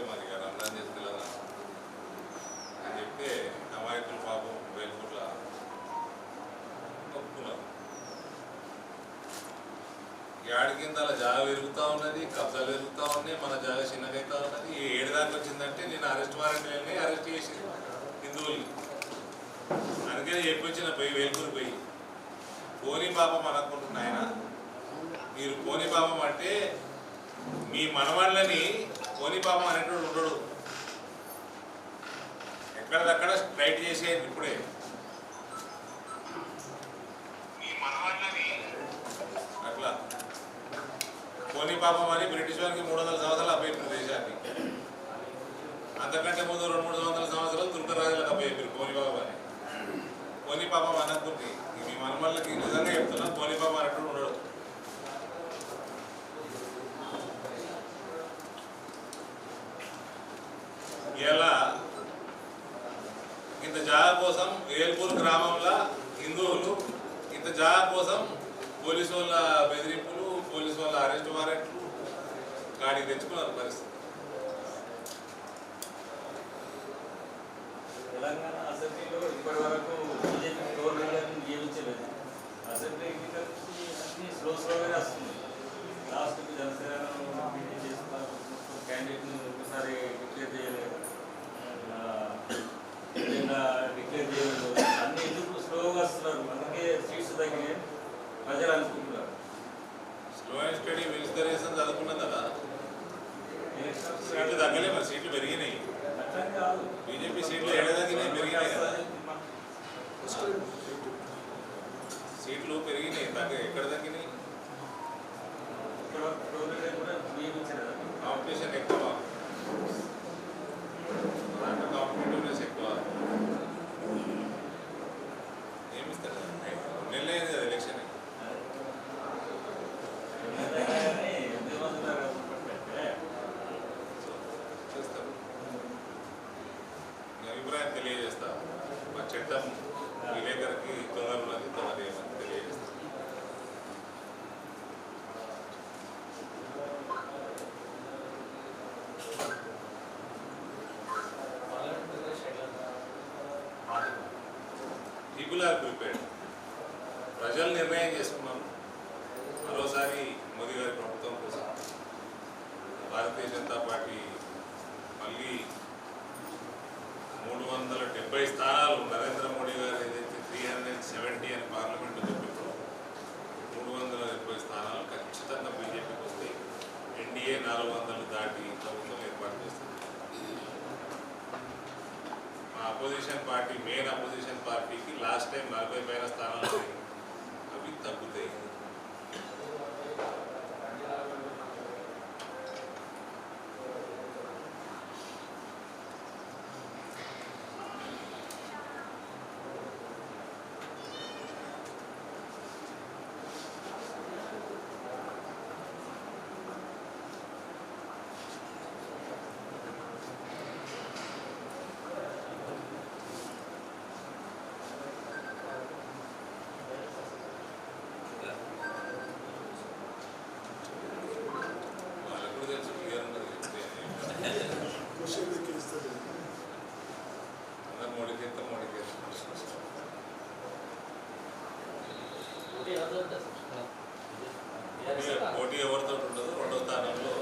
చేస్తే మరి రంజాన్ చేసుకెళ్ళాలి అని చెప్తే నా అమాయకులు పాపం వేలు కోట్ల ఒప్పుకున్నారు ఏడు కింద అలా జాగ పెరుగుతూ ఉన్నది కబ్జాలు పెరుగుతూ ఉన్నాయి మన జాగ చిన్నదైతా ఉన్నది. ఏడు దాకా వచ్చిందంటే నేను అరెస్ట్ వారెంట్ వెళ్ళి అరెస్ట్ చేసి హిందువుల్ని. అందుకని చెప్పొచ్చిన పోయి వేలుకూరు పోయి పోనీ పాపం అనుకుంటున్నాయన? మీరు పోనీ పాపం అంటే మీ మనవాళ్ళని కోనిపాపం అనేటువంటి ఉండడు. ఎక్కడదక్కడ స్ట్రైట్ చేసే ఇప్పుడే. అట్లా. కోనిపాపం అని బ్రిటిష్ వారికి మూడు सीट पे तक एक्की ఏ నాలుగు వందలు దాటి ప్రభుత్వం ఏర్పాటు చేస్తుంది. మా అపోజిషన్ పార్టీ మెయిన్ అపోజిషన్ పార్టీకి లాస్ట్ టైం నలభై పైన స్థానాలు అవి తగ్గుతాయి. పోటీ ఎవరితో ఉండదు. రెండో స్థానంలో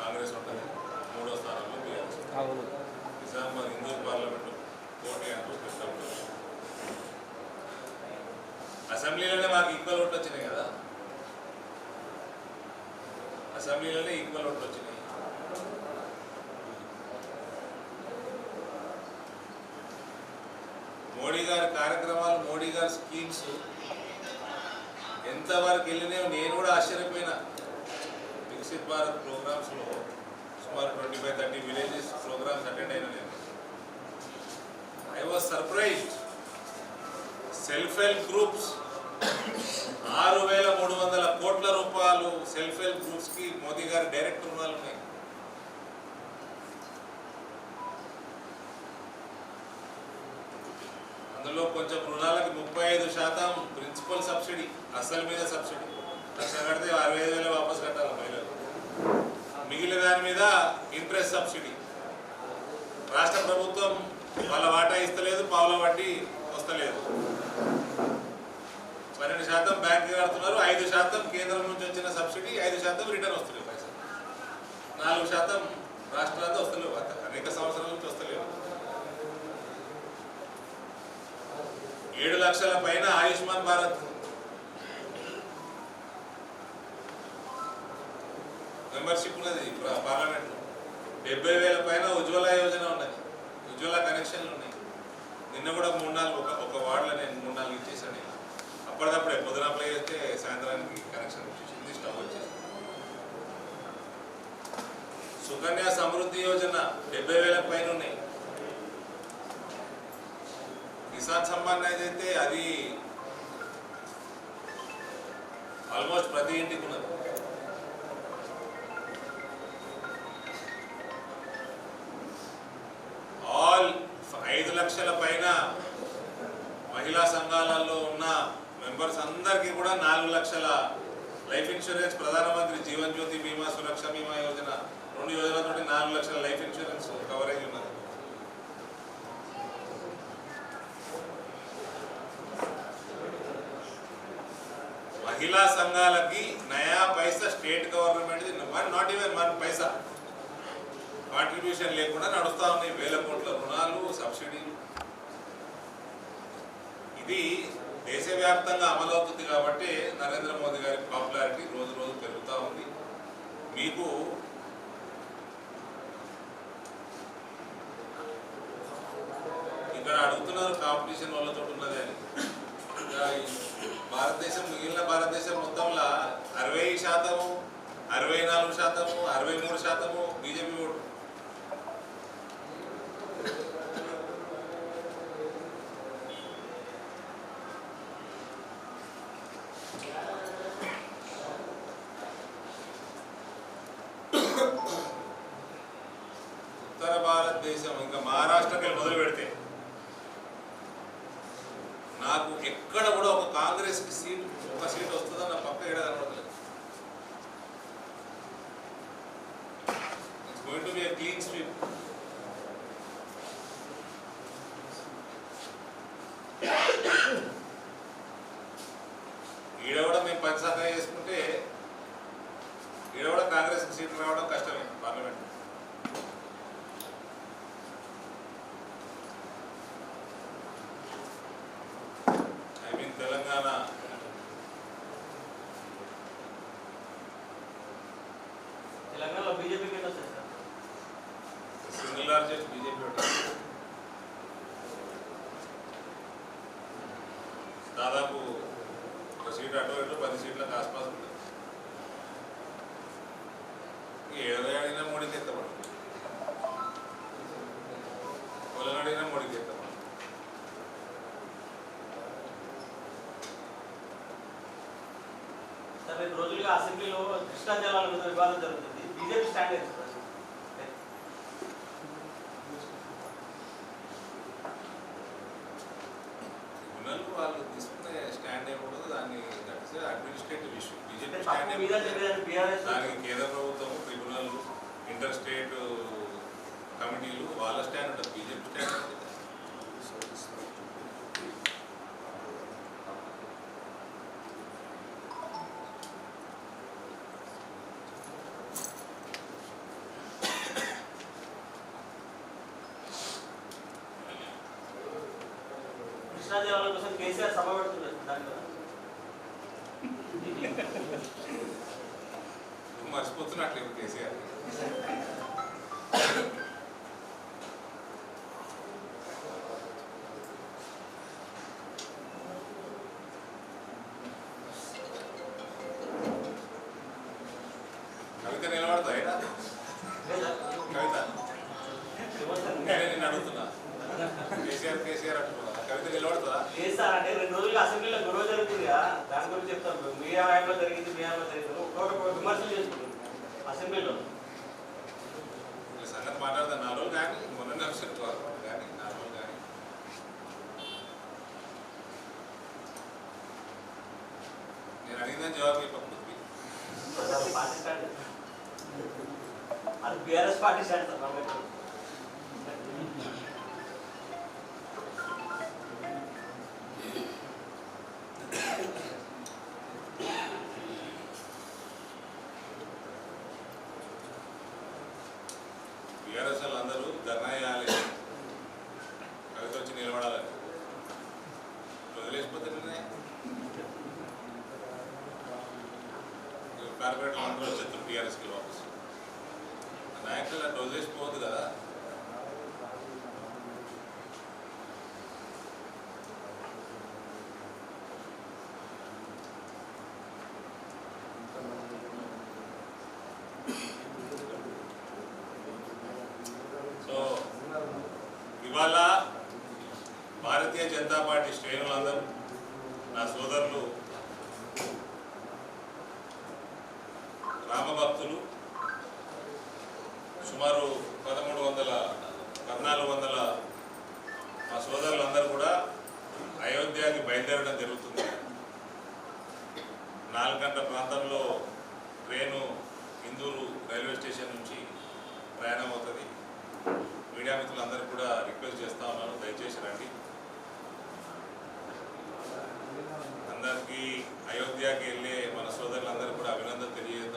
కాంగ్రెస్ ఉంటుంది. మూడో స్థానంలో బీఆర్ఎస్ నిజామాబాద్ హిందూ పార్లమెంట్ పోటీ అంటూ పెద్ద అసెంబ్లీలోనే మాకు ఈక్వల్ ఓట్లు వచ్చినాయి కదా. అసెంబ్లీలోనే ఈక్వల్ ఓట్లు వచ్చినాయి. మోడీ గారి కార్యక్రమాలు మోడీ గారి స్కీమ్స్ ఎంతవరకు వెళ్ళినాయో నేను కూడా ఆశ్చర్యపోయినా. వికసిత్ భారత్ ప్రోగ్రామ్స్లో సుమారు twenty five thirty villages programmes attend అయినా నేను. I was surprised self help groups. ఆరు వేల మూడు వందల కోట్ల రూపాయలు సెల్ఫ్ హెల్ప్ గ్రూప్స్కి మోదీ గారి డైరెక్ట్ రుణాలు ఉన్నాయి అందులో కొంచెం రుణాలకి ముప్పై ఐదు శాతం ప్రిన్సిపల్ సబ్సిడీ అసలు మీద సబ్సిడీ లక్ష కడితే అరవై ఐదు వేలు వాపస్ కట్టాలి మహిళలు. మిగిలిన దాని మీద ఇంట్రెస్ట్ సబ్సిడీ రాష్ట్ర ప్రభుత్వం వాళ్ళ వాటా ఇస్తలేదు పావుల వడ్డీ వస్తలేదు. పన్నెండు శాతం బ్యాంకు కడుతున్నారు ఐదు శాతం కేంద్రం నుంచి వచ్చిన సబ్సిడీ ఐదు శాతం రిటర్న్ వస్తలేదు పైసలు. నాలుగు శాతం రాష్ట్రాలతో వస్తలేవు అనేక సంవత్సరాల నుంచి వస్తలేవు ఏడు లక్షల పైన ఆయుష్మాన్ భారత్. మెంబర్షిప్ ఉన్నది ప్ర- పార్లమెంట్లో డెబ్బై వేల పైన ఉజ్వల యోజన ఉన్నది. ఉజ్వల కనెక్షన్లు ఉన్నాయి. నిన్న కూడా మూడు నాలుగు ఒక ఒక వార్డులో నేను మూడు నాలుగు ఇచ్చేసాను నేను. అప్పటికప్పుడే పొద్దున అప్లై చేస్తే సాయంత్రానికి కనెక్షన్ వచ్చేసింది స్టవ్ వచ్చేసింది. సుకన్య సమృద్ధి యోజన డెబ్బై వేల పైన ఉన్నాయి. కిసాన్ సమ్మాన్ అయితే అది ఆల్మోస్ట్ ప్రతి ఇంటికి ఉన్నది. ఆల్ ఐదు లక్షల పైన మహిళా సంఘాలలో ఉన్న మెంబర్స్ అందరికీ కూడా నాలుగు లక్షల లైఫ్ ఇన్సూరెన్స్ ప్రధానమంత్రి జీవన్ జ్యోతి బీమా సురక్ష బీమా యోజన రెండు యోజనలతో నాలుగు లక్షల లైఫ్ ఇన్సూరెన్స్ కవరేజ్ ఉన్నది. మహిళా సంఘాలకి naya paisa state government one not even one paisa. Contribution లేకుండా నడుస్తూ ఉన్నాయి వేల కోట్ల రుణాలు సబ్సిడీలు ఇది దేశవ్యాప్తంగా అమలవుతుంది కాబట్టి నరేంద్ర మోదీ గారి పాపులారిటీ రోజు రోజు పెరుగుతూ ఉంది. మీకు ఇక్కడ అడుగుతున్నారు కాంపిటీషన్ వాళ్ళతో ఉన్నది అని ఇంకా ఈ భారతదేశం మిగిలిన భారతదేశం మొత్తంలో అరవై శాతము అరవై నాలుగు శాతము అరవై మూడు శాతము బీజేపీ viewing strip ఏడు ఆడినా మోడీకి ఎత్తపడు పొలం అడిగినా మోడీకి ఎత్తపడు రోజులుగా అసెంబ్లీలో కృష్ణా జలాల మీద వివాదం జరుగుతుంది బీజేపీ స్టాండ్ ఏంటి సార్ ట్రిబ్యునల్ వాళ్ళు తీసుకునే స్టాండ్ ఏముండదు దాన్ని దట్స్ అడ్మినిస్ట్రేటివ్ ఇష్యూ బీజేపీ తప్పు స్టాండ్ మీద ఏముండదు. చెప్పేదాన్ని బీఆర్ఎస్ దానికి కేంద్ర ప్రభుత్వం ట్రిబ్యునల్ ఇంటర్ స్టేట్ కమిటీలు వాళ్ళ స్టాండ్ ఉంటుంది బీజేపీ స్టాండ్ ఉంటుంది. కృష్ణా జిల్లాల కోసం కేసీఆర్ సభ పెడుతున్నారు మర్చిపోతున్నట్లేదు కేసీఆర్. దాని గురించి చెప్తాను. మీ హయాంలో జరిగింది మీ హయాంలో జరిగింది. ఒక్కొక్క విమర్శలు చేసుకుంటారు అసెంబ్లీలో. సంగతి కానీ మొన్న కానీ కానీ. నేను అడిగిందని జవాబు అది పార్టీ బీఆర్ఎస్ సార్ కాబట్టి బీఆర్ఎస్ అందరూ ధర్నా చేయాలి కవిత వచ్చి నిలబడాలని వదిలేసిపోతే నిన్నే కార్పొరేట్ అందరూ వచ్చేస్తారు టీఆర్ఎస్కి వాపస్ నాయకులు అట్లా వదిలేసిపోవద్దు కదా సో ఇవాళ భారతీయ జనతా పార్టీ శ్రేణులందరూ నా సోదరులు రామభక్తులు సుమారు పదమూడు వందల పద్నాలుగు వందల మా సోదరులందరూ కూడా అయోధ్యకి బయలుదేరడం జరుగుతుంది నాలుగు ప్రాంతంలో ట్రైను ఇందూరు రైల్వే స్టేషన్ నుంచి ప్రయాణం అవుతుంది మీడియా మిత్రులందరూ కూడా రిక్వెస్ట్ చేస్తా ఉన్నాను. దయచేసి రండి. అందరికీ అయోధ్యకి వెళ్ళే మన సోదరులందరూ కూడా అభినందన తెలియదు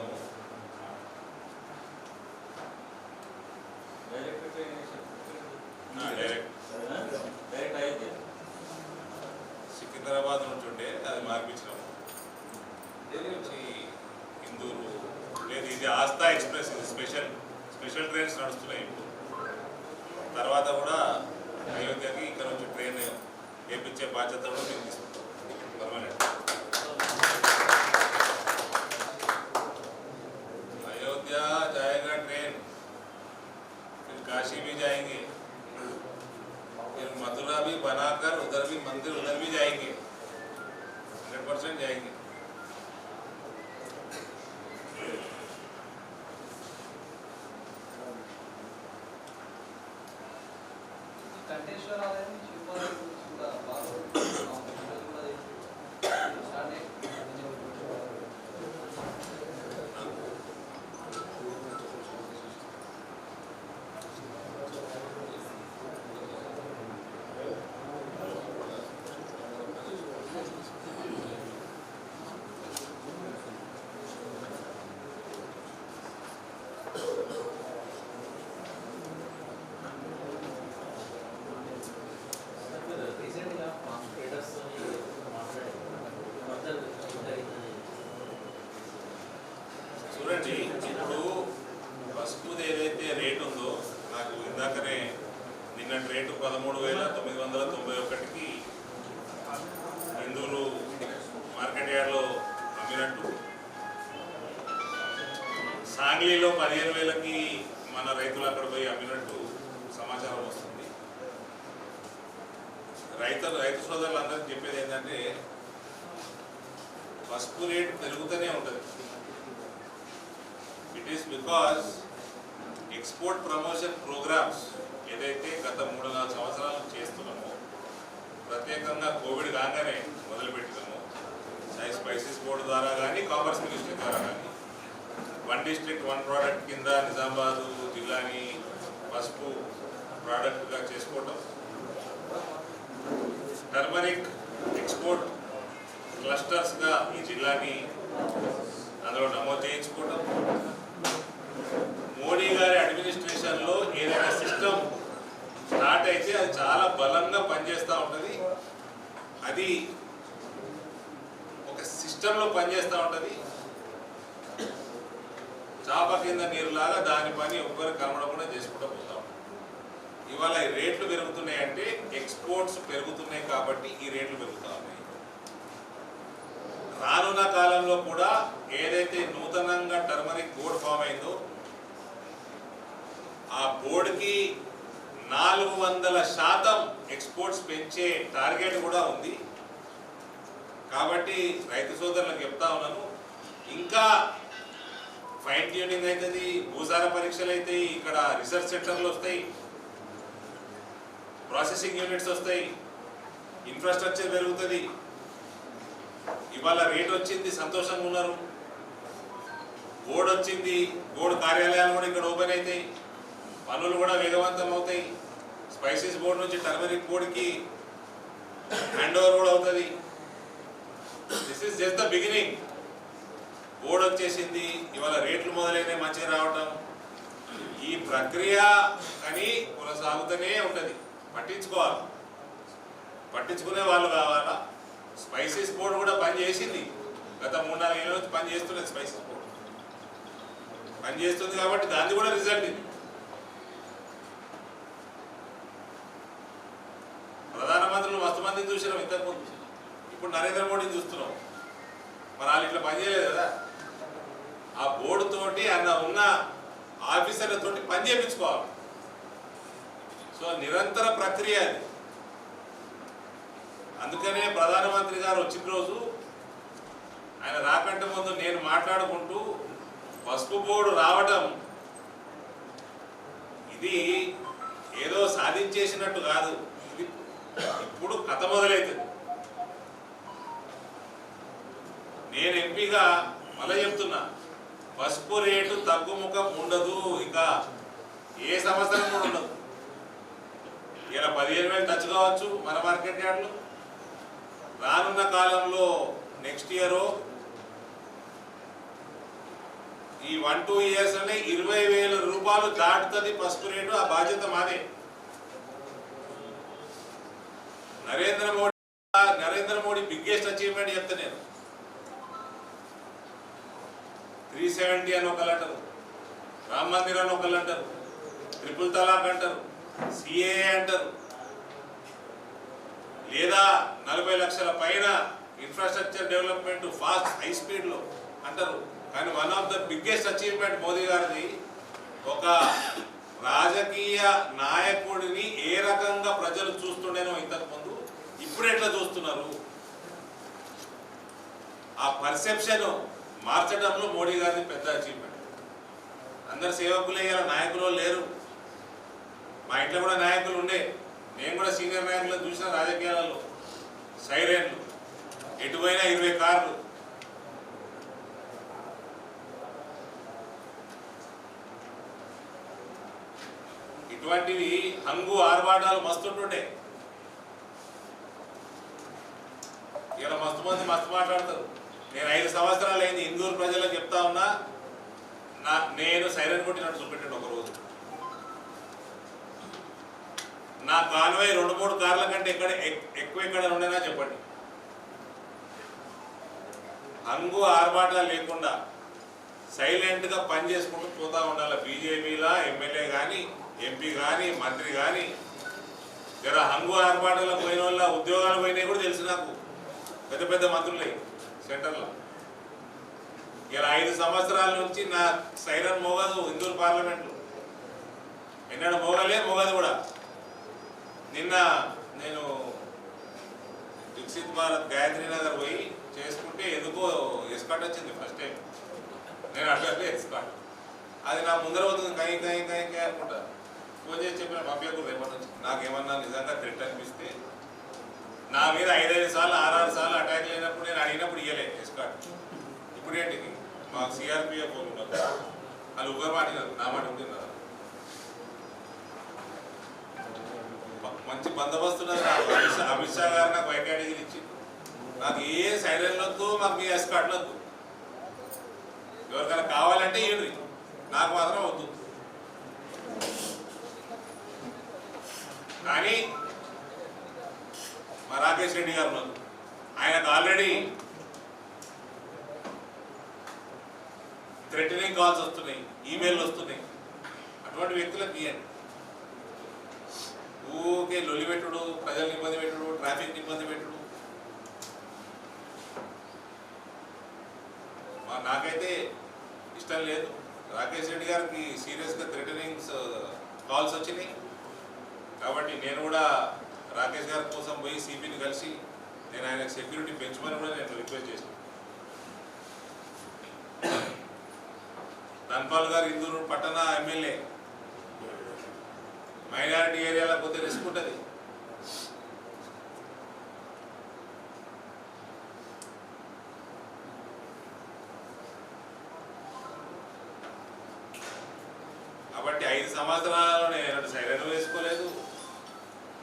ఏంటంటే పసుపు రేటు పెరుగుతూనే ఉంటుంది. It is because export promotion programmes ఏదైతే గత మూడు నాలుగు సంవత్సరాలు చేస్తున్నామో ప్రత్యేకంగా కోవిడ్ కాగానే మొదలుపెట్టినాము సై స్పైసెస్ బోర్డు ద్వారా కానీ కామర్స్ మినిస్ట్రీ ద్వారా కానీ వన్ డిస్ట్రిక్ట్ వన్ ప్రోడక్ట్ కింద నిజామాబాదు జిల్లాని పసుపు ప్రోడక్ట్గా చేసుకోవటం. టర్మరిక్ ఎక్స్పోర్ట్ క్లస్టర్స్గా ఈ జిల్లాని అందులో నమోదు చేయించుకోవడం మోడీ గారి అడ్మినిస్ట్రేషన్లో ఏదైనా సిస్టమ్ స్టార్ట్ అయితే అది చాలా బలంగా పనిచేస్తూ ఉంటుంది. అది ఒక సిస్టంలో పనిచేస్తూ ఉంటుంది. చాప కింద నీరులాగా దాని పని ఒక్కరు కనబడకుండా చేసుకుంటూ పోతాం ఇవాళ ఈ రేట్లు పెరుగుతున్నాయంటే ఎక్స్పోర్ట్స్ పెరుగుతున్నాయి కాబట్టి ఈ రేట్లు పెరుగుతా ఉన్నాయి రానున్న కాలంలో కూడా ఏదైతే నూతనంగా టర్మరిక్ బోర్డు ఫామ్ అయిందో ఆ బోర్డుకి నాలుగు వందల శాతం ఎక్స్పోర్ట్స్ పెంచే టార్గెట్ కూడా ఉంది. కాబట్టి రైతు సోదరులకు చెప్తా ఉన్నాను ఇంకా ఫైన్ ట్యూనింగ్ అవుతుంది భూసార పరీక్షలు అవుతాయి ఇక్కడ రీసెర్చ్ సెంటర్లు వస్తాయి. ప్రాసెసింగ్ యూనిట్స్ వస్తాయి. ఇన్ఫ్రాస్ట్రక్చర్ పెరుగుతుంది. ఇవాళ రేట్ వచ్చింది సంతోషంగా ఉన్నారు. బోర్డు వచ్చింది బోర్డు కార్యాలయాలు కూడా ఇక్కడ ఓపెన్ అవుతాయి పనులు కూడా వేగవంతం అవుతాయి. స్పైసెస్ బోర్డు నుంచి టర్మరిక్ బోర్డుకి హ్యాండ్ ఓవర్ కూడా అవుతుంది. This is just the beginning board వచ్చేసింది. ఇవాళ రేట్లు మొదలైనవి మంచిగా రావటం. ఈ ప్రక్రియ అని కొనసాగుతూనే ఉంటుంది. పట్టించుకోవాలి. పట్టించుకునే వాళ్ళు కావాలా? స్పైసీస్ బోర్డు కూడా పని చేసింది. గత మూడు నాలుగు ఏళ్ళ నుంచి పని చేస్తున్నది స్పైసెస్ బోర్డు. పని చేస్తుంది కాబట్టి దాన్ని కూడా రిజల్ట్ ఇది. ప్రధానమంత్రులు మస్తు మందిని చూసినాం ఇంతకుముందు. ఇప్పుడు నరేంద్ర మోడీని చూస్తున్నాం. మరి వాళ్ళు ఇట్లా పని చేయలేదు కదా? ఆ బోర్డు తోటి అన్న ఉన్న ఆఫీసర్లతోటి పని చేయించుకోవాలి. సో నిరంతర ప్రక్రియ అది. అందుకనే ప్రధానమంత్రి గారు వచ్చిన రోజు ఆయన రాకంటే ముందు నేను మాట్లాడుకుంటూ పసుపు బోర్డు రావటం ఇది ఏదో సాధించేసినట్టు కాదు. ఇది ఇప్పుడు కథ మొదలైతుంది. నేను ఎంపీగా మళ్ళీ చెప్తున్నా పసుపు రేటు తగ్గుముఖం ఉండదు. ఇక ఏ సంవత్సరం కూడా ఉండదు. ఇలా పదిహేను వేలు టచ్ కావచ్చు మన మార్కెట్ యార్డ్లు. రానున్న కాలంలో నెక్స్ట్ ఇయర్ ఈ వన్ టూ ఇయర్స్ అనే ఇరవై వేల రూపాయలు దాటుతుంది పసుపు రేటు ఆ బాధ్యత మాదే. నరేంద్ర మోడీ నరేంద్ర మోడీ బిగ్గెస్ట్ అచీవ్మెంట్ చెప్తా నేను. త్రీ సెవెంటీ అని ఒకళ్ళు అంటారు. రామ్ మందిర్ అని ఒకళ్ళు అంటారు. ట్రిపుల్ తలాక్ అంటారు. సిఏ అంటారు. లేదా నలభై లక్షల పైన ఇన్ఫ్రాస్ట్రక్చర్ డెవలప్మెంట్ ఫాస్ట్ హై స్పీడ్లో అంటారు. కానీ one of the biggest achievement Modi గారిది ఒక రాజకీయ నాయకుడిని ఏ రకంగా ప్రజలు చూస్తుండేనో ఇంతకుముందు ఇప్పుడు ఎట్లా చూస్తున్నారు? ఆ పర్సెప్షన్ మార్చడంలో మోడీ గారిది పెద్ద అచీవ్మెంట్ అందరు సేవకులే నాయకులు లేరు. మా ఇంట్లో కూడా నాయకులు ఉండే. నేను కూడా సీనియర్ నాయకులను చూసిన రాజకీయాలలో. సైరన్లు. ఎటుపోయినా ఇరవై కార్లు. ఇటువంటివి హంగు ఆర్భాటాలు మస్తుంటుండే. ఇలా మస్తు మంది మస్తు మాట్లాడతారు. నేను ఐదు సంవత్సరాలు అయింది ఇందూరు ప్రజలకు చెప్తా ఉన్నా నా నేను సైరన్ కొట్టినట్టు చూపెట్టాడు ఒక రోజు నా కాన్వాయ్ రెండు మూడు కార్ల కంటే ఎక్కడ ఎక్- ఎక్కువ ఎక్కడ ఉండేనా చెప్పండి. హంగు ఆర్భాట లేకుండా సైలెంట్గా పని చేసుకుంటూ పోతా ఉండాలి. బీజేపీలా ఎమ్మెల్యే కానీ ఎంపీ కానీ మంత్రి కానీ జర హంగు ఆర్భాటాలకు పోయిన వల్ల ఉద్యోగాలు పోయినాయి కూడా తెలుసు నాకు. పెద్ద పెద్ద మంత్రులే సెంటర్లో. ఇలా ఐదు సంవత్సరాల నుంచి నా సైరన్ మోగదు ఇందూరు పార్లమెంట్లో ఎన్నడూ మోగలే మోగదు కూడా. నిన్న నేను వికసిత్ భారత్ గాయత్రి నగర్ పోయి చేసుకుంటే ఎందుకో ఎస్కాట్ వచ్చింది ఫస్ట్ టైం నేను అట్లే ఎస్కాట్. అది నా ముందర అవుతుంది కై కై కై కాయ అనుకుంటా. ఫోన్ చేసి చెప్పిన పంపించకూడదు రేపటి నుంచి నాకేమన్నా నిజంగా థ్రెట్ అనిపిస్తే నా మీద ఐదైదు సార్లు ఆరారు సార్లు అటాక్ అయినప్పుడు నేను అడిగినప్పుడు ఇయ్యలే ఎస్కాట్. ఇప్పుడు ఏంటి మాకు సిఆర్పిఎఫ్ వాళ్ళు ఉన్నారు. వాళ్ళు ఉగ్ర నా మాట ఉంటున్నారు మంచి బందోబస్తు ఉన్నది నాకు. అమిత్ షా- అమిత్ షా గారు నాకు వైట్ కేటగిరీ ఇచ్చి. నాకు ఏ సైరన్ వద్దు మాకు మీ ఎస్కాట్ వద్దు ఎవరికైనా కావాలంటే ఇవ్వండి నాకు మాత్రం వద్దు. కానీ మా రాకేష్ రెడ్డి గారు ఆయనకు ఆల్రెడీ థ్రెటనింగ్ కాల్స్ వస్తున్నాయి ఈమెయిల్ వస్తున్నాయి. అటువంటి వ్యక్తులకు ఇవ్వండి ఊకే లొలి పెట్టుడు ప్రజల్ని ఇబ్బంది పెట్టుడు ట్రాఫిక్ ఇబ్బంది పెట్టుడు. మా నాకైతే ఇష్టం లేదు. రాకేష్ రెడ్డి గారికి సీరియస్గా థ్రెటనింగ్స్ కాల్స్ వచ్చినాయి. కాబట్టి నేను కూడా రాకేష్ గారి కోసం పోయి సిపిని కలిసి నేను ఆయన సెక్యూరిటీ పెంచమని కూడా నేను రిక్వెస్ట్ చేశాను ధన్పాల్ గారు ఇందూరు పట్టణ ఎమ్మెల్యే. ఇలాంటి ఏరియాలో పోతే రిస్క్ ఉంటుంది. కాబట్టి ఐదు సంవత్సరాలలో నేను ఎన్నడూ సైలెంట్ వేసుకోలేదు.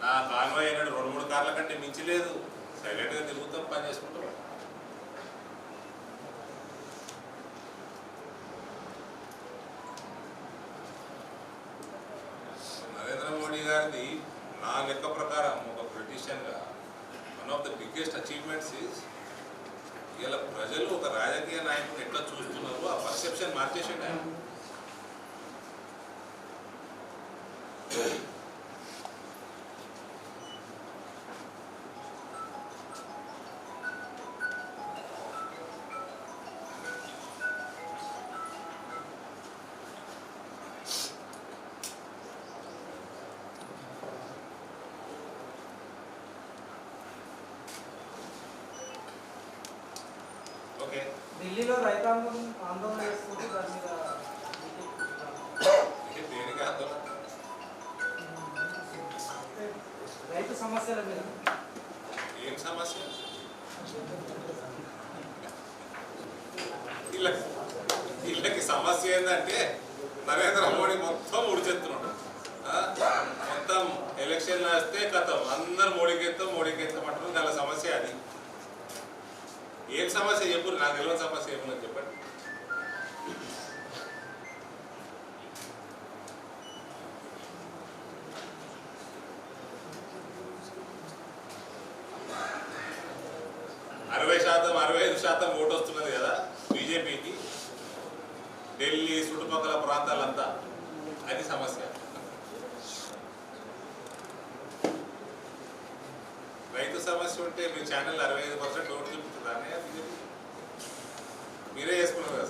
నా కాన్వాయ్ ఎన్నడూ రెండు మూడు కార్ల కంటే మించి లేదు. సైలెంట్గా తిరుగుతాం పని చేసుకుంటాం నరేంద్ర మోడీ గారిది నా లెక్క ప్రకారం ఒక పొలిటీషియన్గా one of the biggest achievements is ఇలా ప్రజలు ఒక రాజకీయ నాయకుడు ఎట్లా చూస్తున్నారు ఆ పర్సెప్షన్ మార్చేసిండు ఆయన ఢిల్లీలో రైతాంగం ఆందోళన చేస్తుంది దాని మీద రైతు సమస్యల మీద. ఏం సమస్య? వీళ్ళకి సమస్య ఏంటంటే నరేంద్ర మోడీ మొత్తం ఉడిచెత్తున్నాడు ఆ? మొత్తం ఎలక్షన్లు వస్తే కథం. అందరు మోడీకి ఎత్తాం మోడీకి ఎత్తాం అంటారు దాని సమస్య అది. ఏం సమస్య చెప్పు నాకు తెలియని సమస్య ఏమున్నది చెప్పండి. అరవై శాతం అరవై ఐదు శాతం ఓటు వస్తున్నది కదా బీజేపీకి. ఢిల్లీ చుట్టుపక్కల ప్రాంతాలంతా అది సమస్య. రైతు సమస్య ఉంటే మీ ఛానల్ అరవై ఐదు పర్సెంట్ ఓటు చూపుతుందానే బీజేపీ మీరే చేసుకున్నారు